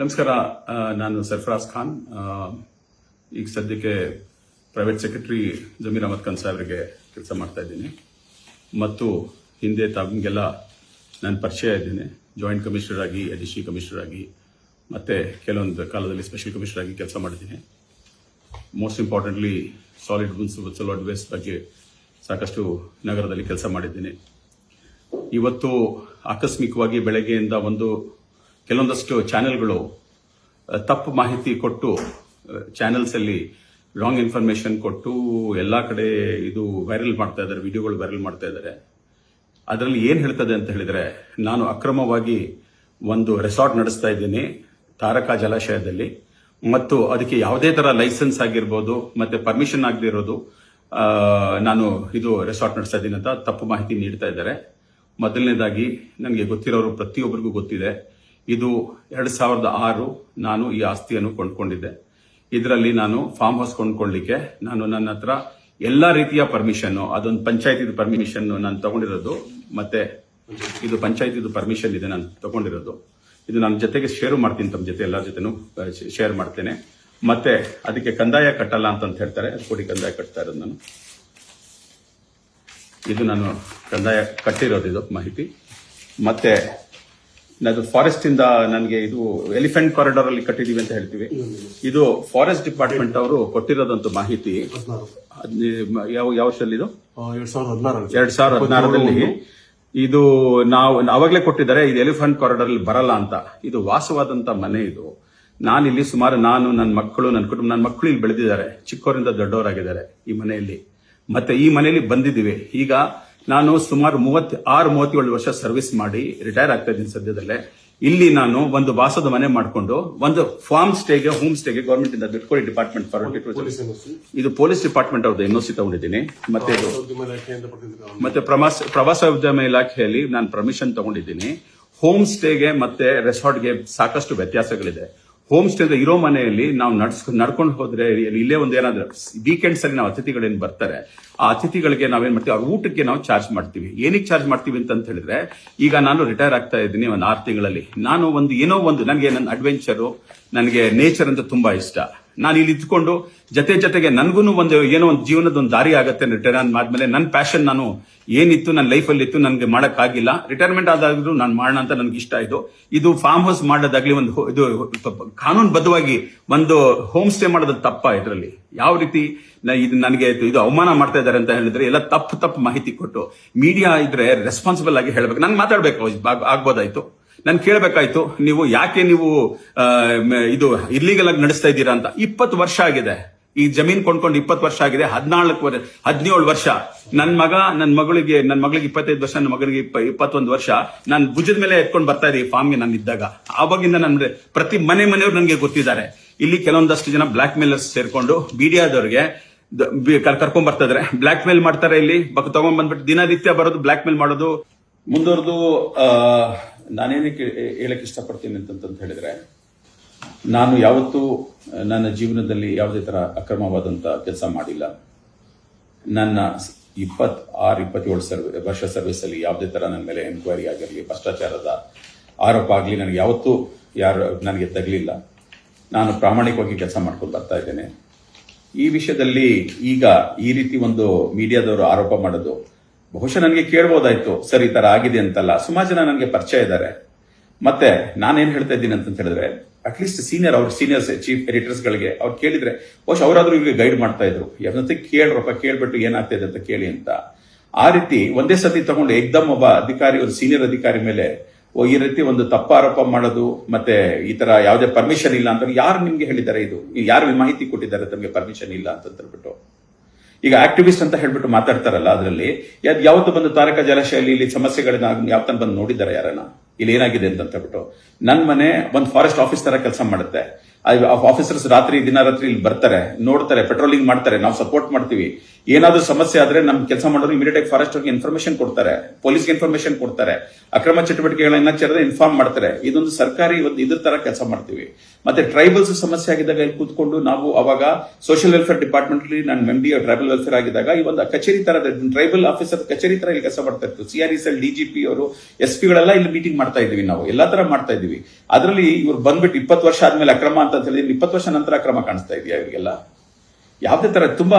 ನಮಸ್ಕಾರ ನಾನು ಸರ್ಫರಾಜ್ ಖಾನ್. ಈಗ ಸದ್ಯಕ್ಕೆ ಪ್ರೈವೇಟ್ ಸೆಕ್ರೆಟರಿ ಜಮೀರ್ ಅಹಮದ್ ಖಾನ್ ಸಾಹೇಬ್ರಿಗೆ ಕೆಲಸ ಮಾಡ್ತಾ ಇದ್ದೀನಿ. ಮತ್ತು ಹಿಂದೆ ತಮಗೆಲ್ಲ ನಾನು ಪರಿಚಯ ಇದ್ದೀನಿ. ಜಾಯಿಂಟ್ ಕಮಿಷನರ್ ಆಗಿ ಅಡಿಷನಲ್ ಕಮಿಷನರ್ ಆಗಿ, ಮತ್ತೆ ಕೆಲವೊಂದು ಕಾಲದಲ್ಲಿ ಸ್ಪೆಷಲ್ ಕಮಿಷನರ್ ಆಗಿ ಕೆಲಸ ಮಾಡಿದ್ದೀನಿ. Most importantly solid guns solid waste ಬಗ್ಗೆ ಸಾಕಷ್ಟು ನಗರದಲ್ಲಿ ಕೆಲಸ ಮಾಡಿದ್ದೀನಿ. ಇವತ್ತು ಆಕಸ್ಮಿಕವಾಗಿ ಬೆಳಗ್ಗೆಯಿಂದ ಒಂದು ಕೆಲವೊಂದಷ್ಟು ಚಾನೆಲ್ಗಳು ತಪ್ಪು ಮಾಹಿತಿ ಕೊಟ್ಟು ಚಾನೆಲ್ಸ್ ಅಲ್ಲಿ ರಾಂಗ್ ಇನ್ಫಾರ್ಮೇಶನ್ ಕೊಟ್ಟು, ಎಲ್ಲ ಕಡೆ ಇದು ವೈರಲ್ ಮಾಡ್ತಾ ಇದ್ದಾರೆ ವಿಡಿಯೋಗಳು ವೈರಲ್ ಮಾಡ್ತಾ ಇದ್ದಾರೆ. ಅದರಲ್ಲಿ ಏನು ಹೇಳ್ತದೆ ಅಂತ ಹೇಳಿದ್ರೆ, ನಾನು ಅಕ್ರಮವಾಗಿ ಒಂದು ರೆಸಾರ್ಟ್ ನಡೆಸ್ತಾ ಇದ್ದೀನಿ, ತಾರಕ ಜಲಾಶಯದಲ್ಲಿ. ಮತ್ತು ಅದಕ್ಕೆ ಯಾವುದೇ ತರ ಲೈಸೆನ್ಸ್ ಆಗಿರ್ಬೋದು, ಮತ್ತೆ ಪರ್ಮಿಷನ್ ಆಗದಿರೋದು ನಾನು ಇದು ರೆಸಾರ್ಟ್ ನಡೆಸ್ತಾ ಇದ್ದೀನಿ ಅಂತ ತಪ್ಪು ಮಾಹಿತಿ ನೀಡ್ತಾ ಇದ್ದಾರೆ. ಮೊದಲನೇದಾಗಿ ನನಗೆ ಗೊತ್ತಿರೋರು ಪ್ರತಿಯೊಬ್ಬರಿಗೂ ಗೊತ್ತಿದೆ. ಇದು ಎರಡ್ ಸಾವಿರದ ಆರು ನಾನು ಈ ಆಸ್ತಿಯನ್ನು ಕೊಂಡ್ಕೊಂಡಿದ್ದೆ. ಇದರಲ್ಲಿ ನಾನು ಫಾರ್ಮ್ ಹೌಸ್ ಕೊಂಡ್ಕೊಳ್ಳಿಕ್ಕೆ ನಾನು ನನ್ನ ಹತ್ರ ಎಲ್ಲಾ ರೀತಿಯ ಪರ್ಮಿಷನ್ನು ಅದೊಂದು ಪಂಚಾಯತಿದು ಪರ್ಮಿಷನ್ ನಾನು ತಗೊಂಡಿರೋದು, ಮತ್ತೆ ಇದು ಪಂಚಾಯತಿದು ಪರ್ಮಿಷನ್ ಇದೆ ನಾನು ತಗೊಂಡಿರೋದು. ಇದು ನನ್ನ ಜೊತೆಗೆ ಶೇರ್ ಮಾಡ್ತೀನಿ ತಮ್ಮ ಜೊತೆ, ಎಲ್ಲರ ಜೊತೆನೂ ಶೇರ್ ಮಾಡ್ತೇನೆ. ಮತ್ತೆ ಅದಕ್ಕೆ ಕಂದಾಯ ಕಟ್ಟಲ್ಲ ಅಂತ ಹೇಳ್ತಾರೆ ಕೋಟಿ ಕಂದಾಯ ಕಟ್ತಾ ಇರೋದು ನಾನು. ಇದು ನಾನು ಕಂದಾಯ ಕಟ್ಟಿರೋದು ಇದು ಮಾಹಿತಿ. ಮತ್ತೆ ಅದು ಫಾರೆಸ್ಟ್ ಇಂದ ನನಗೆ ಇದು ಎಲಿಫೆಂಟ್ ಕಾರಿಡಾರ್ ಅಲ್ಲಿ ಕಟ್ಟಿದೀವಿ ಅಂತ ಹೇಳ್ತೀವಿ. ಇದು ಫಾರೆಸ್ಟ್ ಡಿಪಾರ್ಟ್ಮೆಂಟ್ ಅವರು ಕೊಟ್ಟಿರೋದಂತ ಮಾಹಿತಿ. ಯಾವ ಯಾವ ವರ್ಷದಲ್ಲಿ ಇದು? ಎರಡ್ ಸಾವಿರದ ಹದಿನಾರರಲ್ಲಿ. ಇದು ನಾವು ಅವಾಗಲೇ ಕೊಟ್ಟಿದ್ದಾರೆ ಇದು ಎಲಿಫೆಂಟ್ ಕಾರಿಡಾರ್ ಅಲ್ಲಿ ಬರಲ್ಲ ಅಂತ. ಇದು ವಾಸವಾದಂತ ಮನೆ ಇದು. ನಾನಿಲ್ಲಿ ಸುಮಾರು ನಾನು ನನ್ನ ಮಕ್ಕಳು ನನ್ನ ಕುಟುಂಬ ನನ್ನ ಮಕ್ಕಳು ಇಲ್ಲಿ ಬೆಳೆದಿದ್ದಾರೆ. ಚಿಕ್ಕವರಿಂದ ದೊಡ್ಡವರಾಗಿದ್ದಾರೆ ಈ ಮನೆಯಲ್ಲಿ. ಮತ್ತೆ ಈ ಮನೆಯಲ್ಲಿ ಬಂದಿದ್ದೀವಿ. ಈಗ ನಾನು ಸುಮಾರು ಮೂವತ್ ಆರು ಮೂವತ್ತೇಳು ವರ್ಷ ಸರ್ವಿಸ್ ಮಾಡಿ ರಿಟೈರ್ ಆಗ್ತಾ ಇದ್ದೀನಿ ಸದ್ಯದಲ್ಲೇ. ಇಲ್ಲಿ ನಾನು ಒಂದು ವಾಸದ ಮನೆ ಮಾಡಿಕೊಂಡು ಒಂದು ಫಾರ್ಮ್ ಸ್ಟೇಗೆ ಹೋಮ್ ಸ್ಟೇಗೆ ಗೌರ್ಮೆಂಟ್ ಇಂದ ಬಿಟ್ಕೊಳ್ಳಿ ಡಿಪಾರ್ಟ್ಮೆಂಟ್ ಫಾರ್ ಇದು ಪೊಲೀಸ್ ಡಿಪಾರ್ಟ್ಮೆಂಟ್ ಅವ್ರದ್ದು ಎನ್ಒಸಿ ತಗೊಂಡಿದ್ದೀನಿ ಮತ್ತೆ ಮತ್ತೆ ಪ್ರವಾಸ ಪ್ರವಾಸೋದ್ಯಮ ಇಲಾಖೆಯಲ್ಲಿ ನಾನು ಪರ್ಮಿಷನ್ ತಗೊಂಡಿದ್ದೀನಿ. ಹೋಮ್ ಸ್ಟೇಗೆ ಮತ್ತೆ ರೆಸಾರ್ಟ್ಗೆ ಸಾಕಷ್ಟು ವ್ಯತ್ಯಾಸಗಳಿದೆ. ಹೋಮ್ ಸ್ಟೇದ ಇರೋ ಮನೆಯಲ್ಲಿ ನಾವು ನಡ್ಸ್, ನಡ್ಕೊಂಡು ಹೋದ್ರೆ ಇಲ್ಲಿ- ಒಂದು ಏನಾದ್ರು ವೀಕೆಂಡ್ಸ್ ಅಲ್ಲಿ ನಾವು ಅತಿಥಿಗಳೇನು ಬರ್ತಾರೆ, ಆ ಅತಿಥಿಗಳಿಗೆ ನಾವೇನ್ ಮಾಡ್ತೀವಿ, ಅವ್ರ ಊಟಕ್ಕೆ ನಾವು ಚಾರ್ಜ್ ಮಾಡ್ತೀವಿ. ಏನಕ್ಕೆ ಚಾರ್ಜ್ ಮಾಡ್ತೀವಿ ಅಂತ ಹೇಳಿದ್ರೆ, ಈಗ ನಾನು ರಿಟೈರ್ ಆಗ್ತಾ ಇದ್ದೀನಿ ಒಂದು ಆರು ತಿಂಗಳಲ್ಲಿ. ನಾನು ಒಂದು, ಏನೋ ಒಂದು, ನನಗೆ ನನ್ನ ಅಡ್ವೆಂಚರು ನನಗೆ ನೇಚರ್ ಅಂತ ತುಂಬಾ ಇಷ್ಟ. ನಾನು ಇಲ್ಲಿ ಇದ್ಕೊಂಡು ಜೊತೆ ಜೊತೆಗೆ ನನಗೂ ಒಂದು ಏನೋ ಒಂದು ಜೀವನದ ಒಂದು ದಾರಿ ಆಗುತ್ತೆ ರಿಟೈರ್ ಆದ್ಮೇಲೆ ನನ್ನ ಪ್ಯಾಷನ್ ನಾನು ಏನಿತ್ತು ನನ್ನ ಲೈಫಲ್ಲಿ ಇತ್ತು, ನನಗೆ ಮಾಡೋಕ್ಕಾಗಿಲ್ಲ. ರಿಟೈರ್ಮೆಂಟ್ ಆದಾಗಲೂ ನಾನು ಮಾಡೋಣ ಅಂತ ನನಗೆ ಇಷ್ಟ ಇದು. ಇದು ಫಾರ್ಮ್ ಹೌಸ್ ಮಾಡೋದಾಗ್ಲಿ ಒಂದು ಇದು ಕಾನೂನುಬದ್ಧವಾಗಿ ಒಂದು ಹೋಮ್ ಸ್ಟೇ ಮಾಡೋದು ತಪ್ಪ ಇದರಲ್ಲಿ. ಯಾವ ರೀತಿ ಇದು ನನಗೆ ಇದು ಅವಮಾನ ಮಾಡ್ತಾ ಇದ್ದಾರೆ ಅಂತ ಹೇಳಿದ್ರೆ ಎಲ್ಲ ತಪ್ಪು ತಪ್ಪು ಮಾಹಿತಿ ಕೊಟ್ಟು. ಮೀಡಿಯಾ ಇದ್ರೆ ರೆಸ್ಪಾನ್ಸಿಬಲ್ ಆಗಿ ಹೇಳ್ಬೇಕು. ನಾನು ಮಾತಾಡ್ಬೇಕು ಆಗ್- ಆಗ್ಬೋದಾಯ್ತು. ನಾನು ಕೇಳಬೇಕಾಯ್ತು, ನೀವು ಯಾಕೆ ನೀವು ಇದು ಇಲ್ಲಿಗೆಲ್ಲ ನಡೆಸ್ತಾ ಇದ್ದೀರಾ ಅಂತ. ಇಪ್ಪತ್ತು ವರ್ಷ ಆಗಿದೆ. ಈ ಜಮೀನ್ ಕೊಂಡ್ಕೊಂಡು ಇಪ್ಪತ್ತು ವರ್ಷ ಆಗಿದೆ. ಹದಿನಾಲ್ಕು ವರ್ಷ ಹದಿನೇಳು ವರ್ಷ. ನನ್ನ ಮಗ ನನ್ನ ಮಗಳಿಗೆ ನನ್ನ ಮಗಳಿಗೆ ಇಪ್ಪತ್ತೈದು ವರ್ಷ ನನ್ನ ಇಪ್ಪ- ಇಪ್ಪತ್ತೊಂದು ವರ್ಷ. ನಾನು ಭುಜದ ಮೇಲೆ ಎತ್ಕೊಂಡು ಬರ್ತಾ ಇದ್ದೀವಿ ಫಾರ್ಮ್ಗೆ ನಾನು ಇದ್ದಾಗ. ಆವಾಗಿಂದ ನನ್ನ ಪ್ರತಿ ಮನೆ ಮನೆಯವರು ನನಗೆ ಗೊತ್ತಿದ್ದಾರೆ. ಇಲ್ಲಿ ಕೆಲವೊಂದಷ್ಟು ಜನ ಬ್ಲಾಕ್ ಮೇಲರ್ಸ್ ಸೇರ್ಕೊಂಡು ಬಿಡಿಯಾದವ್ರಿಗೆ ಕರ್ಕೊಂಡ್ ಬರ್ತಾ ಇದಾರೆ. ಬ್ಲಾಕ್ ಮೇಲ್ ಮಾಡ್ತಾರೆ ಇಲ್ಲಿ. ತಗೊಂಡ್ ಬಂದ್ಬಿಟ್ಟು ದಿನನಿತ್ಯ ಬರೋದು ಬ್ಲಾಕ್ ಮೇಲ್ ಮಾಡೋದು. ಮುಂದುವರೆದು ನಾನೇನಕ್ಕೆ ಹೇಳಕ್ಕೆ ಇಷ್ಟಪಡ್ತೀನಿ ಅಂತಂತ ಹೇಳಿದ್ರೆ, ನಾನು ಯಾವತ್ತೂ ನನ್ನ ಜೀವನದಲ್ಲಿ ಯಾವುದೇ ತರ ಅಕ್ರಮವಾದಂಥ ಕೆಲಸ ಮಾಡಿಲ್ಲ. ನನ್ನ ಇಪ್ಪತ್ ಆರು ಇಪ್ಪತ್ತೇಳು ಸರ್ವಿ, ವರ್ಷ ಸರ್ವಿಸಲ್ಲಿ ಯಾವುದೇ ತರ ನನ್ನ ಮೇಲೆ ಎನ್ಕ್ವೈರಿ ಆಗಿರಲಿ, ಭ್ರಷ್ಟಾಚಾರದ ಆರೋಪ ಆಗಲಿ, ನನಗೆ ಯಾವತ್ತೂ ಯಾರು, ನನಗೆ ತಗಲಿಲ್ಲ. ನಾನು ಪ್ರಾಮಾಣಿಕವಾಗಿ ಕೆಲಸ ಮಾಡ್ಕೊಂಡು ಬರ್ತಾ ಇದ್ದೇನೆ. ಈ ವಿಷಯದಲ್ಲಿ ಈಗ ಈ ರೀತಿ ಒಂದು ಮೀಡಿಯಾದವರು ಆರೋಪ ಮಾಡೋದು ಬಹುಶಃ ನನಗೆ ಕೇಳ್ಬೋದಾಯ್ತು, ಸರ್, ಈ ತರ ಆಗಿದೆ ಅಂತಲ್ಲ. ಸುಮಾರು ಜನ ನನಗೆ ಪರಿಚಯ ಇದ್ದಾರೆ. ಮತ್ತೆ ನಾನೇನ್ ಹೇಳ್ತಾ ಇದ್ದೀನಿ ಅಂತ ಹೇಳಿದ್ರೆ ಅಟ್ಲೀಸ್ಟ್ ಸೀನಿಯರ್ ಅವ್ರ ಸೀನಿಯರ್ಸ್ ಚೀಫ್ ಎಡಿಟರ್ಸ್ ಗಳಿಗೆ ಅವ್ರು ಕೇಳಿದ್ರೆ, ಬಹುಶಃ ಅವರಾದ್ರೂ ಇವ್ರಿಗೆ ಗೈಡ್ ಮಾಡ್ತಾ ಇದ್ರು. ಯಾವ್ದಂತೆ ಕೇಳ್ರಪ್ಪ, ಕೇಳ್ಬಿಟ್ಟು ಏನಾಗ್ತಾ ಇದೆ ಅಂತ ಕೇಳಿ ಅಂತ. ಆ ರೀತಿ ಒಂದೇ ಸತಿ ತಗೊಂಡು ಏಕ್ದಮ್ ಒಬ್ಬ ಅಧಿಕಾರಿ, ಒಂದು ಸೀನಿಯರ್ ಅಧಿಕಾರಿ ಮೇಲೆ ಈ ರೀತಿ ಒಂದು ತಪ್ಪ ಆರೋಪ ಮಾಡೋದು, ಮತ್ತೆ ಈ ತರ ಯಾವುದೇ ಪರ್ಮಿಷನ್ ಇಲ್ಲ ಅಂತ ಯಾರು ನಿಮ್ಗೆ ಹೇಳಿದ್ದಾರೆ ಇದು? ಯಾರು ಮಾಹಿತಿ ಕೊಟ್ಟಿದ್ದಾರೆ, ತಮಗೆ ಪರ್ಮಿಷನ್ ಇಲ್ಲ ಅಂತ ಹೇಳ್ಬಿಟ್ಟು ಈಗ ಆಕ್ಟಿವಿಸ್ಟ್ ಅಂತ ಹೇಳ್ಬಿಟ್ಟು ಮಾತಾಡ್ತಾರಲ್ಲ ಅದರಲ್ಲಿ ಯಾವತ್ತು ಬಂದು ತಾರಕ ಜಲಾಶಯಲ್ಲಿ ಇಲ್ಲಿ ಸಮಸ್ಯೆಗಳನ್ನ ಯಾವತ್ತನ ಬಂದು ನೋಡಿದ್ದಾರೆ ಯಾರನ್ನ? ಇಲ್ಲಿ ಏನಾಗಿದೆ ಅಂತ ಹೇಳ್ಬಿಟ್ಟು. ನನ್ನ ಮನೆ ಒಂದು ಫಾರೆಸ್ಟ್ ಆಫೀಸ್ ತರ ಕೆಲಸ ಮಾಡುತ್ತೆ. ಆಫೀಸರ್ಸ್ ರಾತ್ರಿ ದಿನ ರಾತ್ರಿ ಇಲ್ಲಿ ಬರ್ತಾರೆ, ನೋಡ್ತಾರೆ ಪೆಟ್ರೋಲಿಂಗ್ ಮಾಡ್ತಾರೆ, ನಾವು ಸಪೋರ್ಟ್ ಮಾಡ್ತೀವಿ. ಏನಾದ್ರೂ ಸಮಸ್ಯೆ ಆದ್ರೆ ನಮ್ ಕೆಲಸ ಮಾಡೋರು ಇಮಿಡಿಯೇಟ್ ಆಗಿ ಫಾರೆಸ್ಟ್ ಅವ್ರಿಗೆ ಇನ್ಫಾರ್ಮೇಶನ್ ಕೊಡ್ತಾರೆ ಪೊಲೀಸ್ಗೆ ಇನ್ಫಾರ್ಮೇಶನ್ ಕೊಡ್ತಾರೆ, ಅಕ್ರಮ ಚಟುವಟಿಕೆಗಳನ್ನ ಚರದ ಇನ್ಫಾರ್ಮ್ ಮಾಡ್ತಾರೆ. ಇದೊಂದು ಸರ್ಕಾರಿ ಒಂದು ಇದ್ರ ತರ ಕೆಲಸ ಮಾಡ್ತೀವಿ. ಮತ್ತೆ ಟ್ರೈಬಲ್ಸ್ ಸಮಸ್ಯೆ ಆಗಿದ್ದಾಗ ಇಲ್ಲಿ ಕೂತ್ಕೊಂಡು ನಾವು ಅವಾಗ ಸೋಷಿಯಲ್ ವೆಲ್ಫೇರ್ ಡಿಪಾರ್ಟ್ಮೆಂಟ್ ನಾನು ಎಂ ಟ್ರೈಬಲ್ ವೆಲ್ಫೇರ್ ಆಗಿದ್ದಾಗ ಈ ಒಂದು ಕಚೇರಿ ತರದ ಟ್ರೈಬಲ್ ಆಫೀಸರ್ ಕಚೇರಿ ತರ ಇಲ್ಲಿ ಕೆಲಸ ಮಾಡ್ತಾ ಇತ್ತು. ಸಿ ಆರ್ ಎಲ್ ಡಿಜಿಪಿ ಅವರು ಎಸ್ ಪಿಗಳೆಲ್ಲ ಇಲ್ಲಿ ಮೀಟಿಂಗ್ ಮಾಡ್ತಾ ಇದೀವಿ ನಾವು. ಎಲ್ಲಾ ತರ ಮಾಡ್ತಾ ಇದೀವಿ. ಅದರಲ್ಲಿ ಇವ್ರು ಬಂದ್ಬಿಟ್ಟು ಇಪ್ಪತ್ತು ವರ್ಷ ಆದ್ಮೇಲೆ ಅಕ್ರಮ ಅಂತ ಹೇಳಿದ್ರೆ ಇಪ್ಪತ್ತು ವರ್ಷ ನಂತರ ಅಕ್ರಮ ಕಾಣಿಸ್ತಾ ಇದೆಯಾ ಇವರಿಗೆಲ್ಲ? ಯಾವುದೇ ತರ ತುಂಬಾ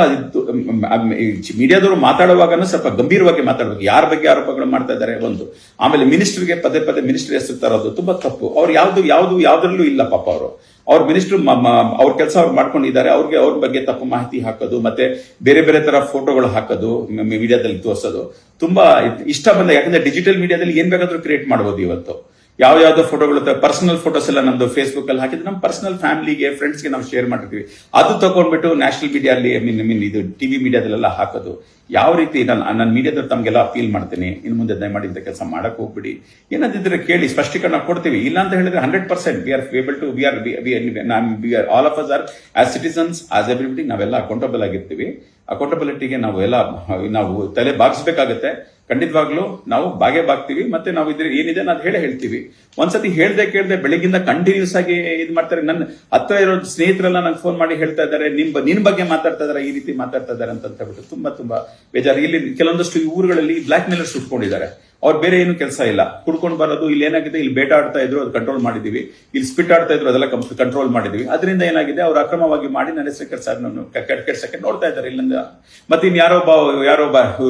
ಮೀಡಿಯಾದವರು ಮಾತಾಡುವಾಗನೂ ಸ್ವಲ್ಪ ಗಂಭೀರವಾಗಿ ಮಾತಾಡಬೇಕು. ಯಾರ ಬಗ್ಗೆ ಆರೋಪಗಳು ಮಾಡ್ತಾ ಇದ್ದಾರೆ ಒಂದು. ಆಮೇಲೆ ಮಿನಿಸ್ಟರ್ಗೆ ಪದೇ ಪದೇ ಮಿನಿಸ್ಟರ್ ಹೆಸರು ತರೋದು ತುಂಬಾ ತಪ್ಪು. ಅವ್ರು ಯಾವ್ದು, ಯಾವುದು, ಯಾವ್ದ್ರಲ್ಲೂ ಇಲ್ಲ ಪಾಪ ಅವರು. ಅವ್ರ ಮಿನಿಸ್ಟರ್ ಅವ್ರ ಕೆಲಸ ಅವ್ರು ಮಾಡ್ಕೊಂಡಿದ್ದಾರೆ. ಅವ್ರಿಗೆ ಅವ್ರ ಬಗ್ಗೆ ತಪ್ಪು ಮಾಹಿತಿ ಹಾಕೋದು, ಮತ್ತೆ ಬೇರೆ ಬೇರೆ ತರ ಫೋಟೋಗಳು ಹಾಕೋದು ಮೀಡಿಯಾದಲ್ಲಿ ತೋರಿಸೋದು. ತುಂಬಾ ಇಷ್ಟ ಬಂದ, ಯಾಕಂದ್ರೆ ಡಿಜಿಟಲ್ ಮೀಡಿಯಾದಲ್ಲಿ ಏನ್ ಬೇಕಾದ್ರೂ ಕ್ರಿಯೇಟ್ ಮಾಡಬಹುದು ಇವತ್ತು. ಯಾವ ಯಾವ್ದೋ ಫೋಟೋಗಳು ಪರ್ಸನಲ್ ಫೋಟೋಸ್ ಎಲ್ಲ ನಮ್ದು ಫೇಸ್ಬುಕ್ ಅಲ್ಲಿ ಹಾಕಿದ್ರೆ ನಮ್ಮ ಪರ್ಸನಲ್ ಫ್ಯಾಮಿಲಿಗೆ ಫ್ರೆಂಡ್ಸ್ಗೆ ನಾವು ಶೇರ್ ಮಾಡಿರ್ತೀವಿ ಅದು ತಗೊಂಡ್ಬಿಟ್ಟು ನ್ಯಾಷನಲ್ ಮೀಡಿಯಲ್ಲಿ ಐ ಮೀನ್ ಮೀನ್ ಇದು ಟಿವಿ ಮೀಡಿಯಾದಲ್ಲೆಲ್ಲ ಹಾಕೋದು. ಯಾವ ರೀತಿ ನಾನು ನನ್ನ ಮೀಡಿಯಾದವ್ರು ತಮಗೆಲ್ಲ ಅಪೀಲ್ ಮಾಡ್ತೀನಿ, ಇನ್ನು ಮುಂದೆ ದಯಮಾಡಿ ಇಂಥ ಕೆಲಸ ಮಾಡಕ್ಕೆ ಹೋಗ್ಬಿಡಿ. ಏನಾದಿದ್ರೆ ಕೇಳಿ, ಸ್ಪಷ್ಟೀಕರಣ ಕೊಡ್ತೀವಿ. ಇಲ್ಲ ಅಂತ ಹೇಳಿದ್ರೆ hundred percent we are able to we are all of us are as citizens as everybody ನಾವೆಲ್ಲ ಅಕೌಂಟಬಲ್ ಆಗಿರ್ತೀವಿ. ಅಕೌಂಟಬಿಲಿಟಿಗೆ ನಾವು ಎಲ್ಲ, ನಾವು ತಲೆ ಬಾಗಿಸ್ಬೇಕಾಗತ್ತೆ. ಖಂಡಿತವಾಗ್ಲೂ ನಾವು ಬಾಗೆ ಬಾಗ್ತೀವಿ, ಮತ್ತೆ ನಾವು ಇದ್ರೆ ಏನಿದೆ ನಾವು ಹೇಳೇ ಹೇಳ್ತೀವಿ. ಒಂದ್ಸತಿ ಹೇಳ್ದೆ ಕೇಳ್ದೆ ಬೆಳಗಿಂದ ಕಂಟಿನ್ಯೂಸ್ ಆಗಿ ಇದು ಮಾಡ್ತಾರೆ. ನನ್ನ ಹತ್ರ ಇರೋ ಸ್ನೇಹಿತರೆಲ್ಲ ನಂಗೆ ಫೋನ್ ಮಾಡಿ ಹೇಳ್ತಾ ಇದ್ದಾರೆ ನಿಮ್ ನಿನ್ ಬಗ್ಗೆ ಮಾತಾಡ್ತಾ ಇದಾರೆ, ಈ ರೀತಿ ಮಾತಾಡ್ತಾ ಇದಾರೆ ಅಂತ ಹೇಳ್ಬಿಟ್ಟು ತುಂಬಾ ತುಂಬಾ ಬೇಜಾರು. ಇಲ್ಲಿ ಕೆಲವೊಂದಷ್ಟು ಊರುಗಳಲ್ಲಿ ಬ್ಲಾಕ್ ಮೇಲರ್ಸ್ ಉಟ್ಕೊಂಡಿದ್ದಾರೆ. ಅವ್ರು ಬೇರೆ ಏನು ಕೆಲಸ ಇಲ್ಲ. ಕುಡ್ಕೊಂಡು ಬರೋದು, ಇಲ್ಲಿ ಏನಾಗಿದೆ, ಇಲ್ಲಿ ಬೇಟ ಆಡ್ತಾ ಇದ್ರು, ಅದು ಕಂಟ್ರೋಲ್ ಮಾಡಿದೀವಿ. ಇಲ್ಲಿ ಸ್ಪಿಟ್ ಆಡ್ತಾ ಇದ್ರು, ಅದೆಲ್ಲ ಕಂಟ್ರೋಲ್ ಮಾಡಿದೀವಿ. ಅದರಿಂದ ಏನಾಗಿದೆ, ಅವ್ರು ಅಕ್ರಮವಾಗಿ ಮಾಡಿ ನನ್ನ ಹೆಸರು ಕೆಟ್ಟ ಕೆಡ್ಸಕ್ಕೆ ನೋಡ್ತಾ ಇದ್ದಾರೆ ಇಲ್ಲಿಂದ. ಮತ್ತೆ ಇನ್ ಯಾರೋ ಯಾರೋ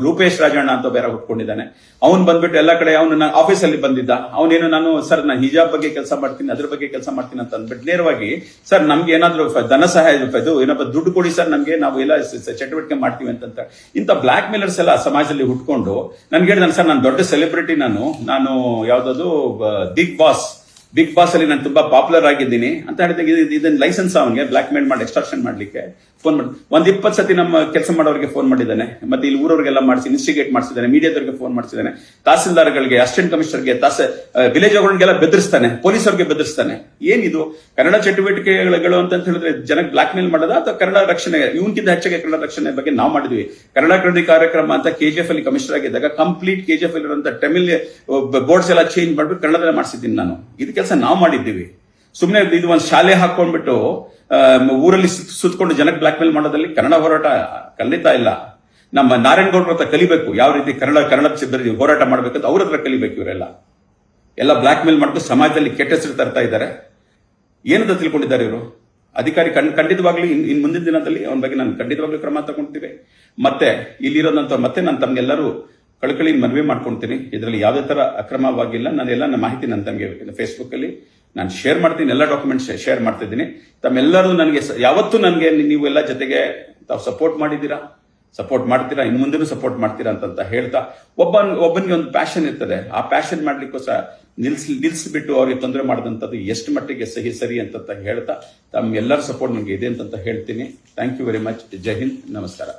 ರೂಪೇಶ್ ರಾಜಣ್ಣ ಅಂತ ಬೇರೆ ಹುಟ್ಕೊಂಡಿದ್ದಾನೆ. ಅವ್ನು ಬಂದ್ಬಿಟ್ಟು ಎಲ್ಲ ಕಡೆ ಅವನು ನನ್ನ ಆಫೀಸಲ್ಲಿ ಬಂದಿದ್ದ. ಅವನೇನು, ನಾನು ಸರ್ ನಾನು ಹಿಜಾಬ್ ಬಗ್ಗೆ ಕೆಲಸ ಮಾಡ್ತೀನಿ, ಅದ್ರ ಬಗ್ಗೆ ಕೆಲಸ ಮಾಡ್ತೀನಿ ಅಂತ ಅಂದ್ಬಿಟ್ಟು ನೇರವಾಗಿ ಸರ್ ನಮ್ಗೆ ಏನಾದ್ರು ಧನ ಸಹಾಯ ಇದು ಏನಪ್ಪ, ದುಡ್ಡು ಕೊಡಿ ಸರ್ ನಮ್ಗೆ ನಾವು ಎಲ್ಲ ಚಟುವಟಿಕೆ ಮಾಡ್ತೀವಿ ಅಂತ ಇಂಥ ಬ್ಲಾಕ್ ಮೇಲರ್ಸ್ ಎಲ್ಲ ಸಮಾಜದಲ್ಲಿ ಹುಟ್ಕೊಂಡು, ನನ್ಗೆ ಹೇಳಿದ ಸರ್ ನಾನು ದೊಡ್ಡ ಸೆಲೆಬ್ರಿಟಿ ನಾನು ನಾನು ಯಾವುದದು ಬಿಗ್ ಬಾಸ್ ಬಿಗ್ ಬಾಸ್ ಅಲ್ಲಿ ನಾನು ತುಂಬಾ ಪಾಪ್ಯುಲರ್ ಆಗಿದ್ದೀನಿ ಅಂತ ಹೇಳಿದಾಗ ಇದು- ಇದನ್ನ ಲೈಸೆನ್ಸ್ ಅವನಿಗೆ ಬ್ಲಾಕ್ ಮೇಲ್ ಮಾಡಿ ಎಕ್ಸ್ಟ್ರಾಕ್ಷನ್ ಮಾಡ್ಲಿಕ್ಕೆ ಫೋನ್ ಮಾಡಿ ಒಂದ್ ಇಪ್ಪತ್ತು ಸತಿ ನಮ್ಮ ಕೆಲಸ ಮಾಡೋರಿಗೆ ಫೋನ್ ಮಾಡಿದ್ದಾನೆ. ಮತ್ತೆ ಇಲ್ಲಿ ಊರವರಿಗೆಲ್ಲ ಮಾಡಿಸಿ ಇನ್ಸ್ಟಿಗೇಟ್ ಮಾಡಿಸಿದ್ದಾನೆ, ಮೀಡಿಯಾದವರಿಗೆ ಫೋನ್ ಮಾಡಿಸಿದ್ದಾನೆ. ತಹಸೀಲ್ದಾರ್ಗಳಿಗೆ ಅಸಿಸ್ಟೆಂಟ್ ಕಮಿಷನರ್ಗೆ ತಹಸ ವಿಲೇಜ್ ಅವರ್ಗೆಲ್ಲ ಬೆದರಿಸ್ತಾನೆ ಅವರಿಗೆ ಬೆದರಿಸ್ತಾನೆ. ಏನಿದು? ಕನ್ನಡ ಚಟುವಟಿಕೆಗಳು ಅಂತ ಹೇಳಿದ್ರೆ ಜನಕ್ಕೆ ಬ್ಲಾಕ್ ಮೇಲ್ ಮಾಡೋದಾ ಅಥವಾ ಕನ್ನಡ ರಕ್ಷಣೆ, ಇವನ್ಕಿಂತ ಹೆಚ್ಚಾಗಿ ಕನ್ನಡ ರಕ್ಷಣೆ ಬಗ್ಗೆ ನಾವು ಮಾಡಿದ್ವಿ. ಕನ್ನಡ ಕ್ರಾಂತಿ ಕಾರ್ಯಕ್ರಮ ಅಂತ ಕೆಜಿಎಫ್ ಅಲ್ಲಿ ಕಮಿಷನರ್ ಆಗಿದ್ದಾಗ ಕಂಪ್ಲೀಟ್ ಕೆಜಿಎಫ್ ಎಫ್ ಇರುವಂತ ತಮಿಳ್ ಬೋರ್ಡ್ಸ್ ಎಲ್ಲ ಚೇಂಜ್ ಮಾಡ್ಬಿಟ್ಟು ಕನ್ನಡದಲ್ಲೇ ಮಾಡಿಸಿದ್ದೀನಿ ನಾನು. ಇದು ಕೆಲಸ ನಾವು ಮಾಡಿದ್ದೀವಿ. ಸುಮ್ಮನೆ ಇದು ಒಂದು ಶಾಲೆ ಹಾಕೊಂಡ್ಬಿಟ್ಟು ಊರಲ್ಲಿ ಸುತ್ತಕೊಂಡು ಜನಕ್ಕೆ ಬ್ಲಾಕ್ ಮೇಲ್ ಮಾಡೋದ್ರಲ್ಲಿ ಕನ್ನಡ ಹೋರಾಟ ಖಂಡಿತ ಇಲ್ಲ. ನಮ್ಮ ನಾರಾಯಣಗೌಡರ ಹತ್ರ ಕಲಿಬೇಕು. ಯಾವ ರೀತಿ ಕನ್ನಡ ಕನ್ನಡ ಸಿಬ್ಬಂದಿ ಹೋರಾಟ ಮಾಡ್ಬೇಕಂತ ಅವ್ರ ಹತ್ರ ಕಲಿಬೇಕು ಇವರೆಲ್ಲ. ಎಲ್ಲ ಬ್ಲಾಕ್ ಮೇಲ್ ಮಾಡ್ಕೊಂಡು ಸಮಾಜದಲ್ಲಿ ಕೆಟ್ಟ ಹೆಸರು ತರ್ತಾ ಇದ್ದಾರೆ. ಏನಂತ ತಿಳ್ಕೊಂಡಿದ್ದಾರೆ ಇವರು? ಅಧಿಕಾರಿ ಕಣ್ ಖಂಡಿತವಾಗ್ಲೂ ಇನ್ ಮುಂದಿನ ದಿನದಲ್ಲಿ ಅವನ ಬಗ್ಗೆ ನಾನು ಖಂಡಿತವಾಗ್ಲೂ ಕ್ರಮ ತಗೊಂತೀವಿ ಮತ್ತೆ ಇಲ್ಲಿರೋದಂತ ಮತ್ತೆ ನಾನು ತಮ್ಗೆಲ್ಲರೂ ಕಳಕಳಿ ಮನವಿ ಮಾಡ್ಕೊಂತೀನಿ. ಇದರಲ್ಲಿ ಯಾವುದೇ ಥರ ಅಕ್ರಮವಾಗಿಲ್ಲ. ನಾನು ಎಲ್ಲ ನನ್ನ ಮಾಹಿತಿ ನನ್ನ ತಮಗೆ ಫೇಸ್ಬುಕ್ ಅಲ್ಲಿ ನಾನು ಶೇರ್ ಮಾಡ್ತೀನಿ. ಎಲ್ಲ ಡಾಕ್ಯುಮೆಂಟ್ಸ್ ಶೇರ್ ಮಾಡ್ತಿದ್ದೀನಿ. ತಮ್ಮೆಲ್ಲರೂ ನನಗೆ ಯಾವತ್ತೂ ನನಗೆ ನೀವು ಎಲ್ಲ ಜೊತೆಗೆ ತಾವು ಸಪೋರ್ಟ್ ಮಾಡಿದ್ದೀರಾ? ಸಪೋರ್ಟ್ ಮಾಡ್ತೀರಾ? ಇನ್ನು ಮುಂದೆನೂ ಸಪೋರ್ಟ್ ಮಾಡ್ತೀರಾ ಅಂತ ಹೇಳ್ತಾ ಒಬ್ಬ ಒಬ್ಬನಿಗೆ ಒಂದು ಪ್ಯಾಷನ್ ಇರ್ತದೆ. ಆ ಪ್ಯಾಷನ್ ಮಾಡ್ಲಿಕ್ಕೋಸ್ಕರ ನಿಲ್ಸ್, ನಿಲ್ಸ್ಬಿಟ್ಟು ಅವ್ರಿಗೆ ತೊಂದರೆ ಮಾಡಿದಂಥದ್ದು ಎಷ್ಟು ಮಟ್ಟಿಗೆ ಸಹಿ, ಸರಿ ಅಂತ ಹೇಳ್ತಾ ತಮ್ಮ ಎಲ್ಲರ ಸಪೋರ್ಟ್ ನನಗೆ ಇದೆ ಅಂತ ಹೇಳ್ತೀನಿ. ಥ್ಯಾಂಕ್ ಯು ವೆರಿ ಮಚ್ ಜೈ ಹಿಂದ್ ನಮಸ್ಕಾರ.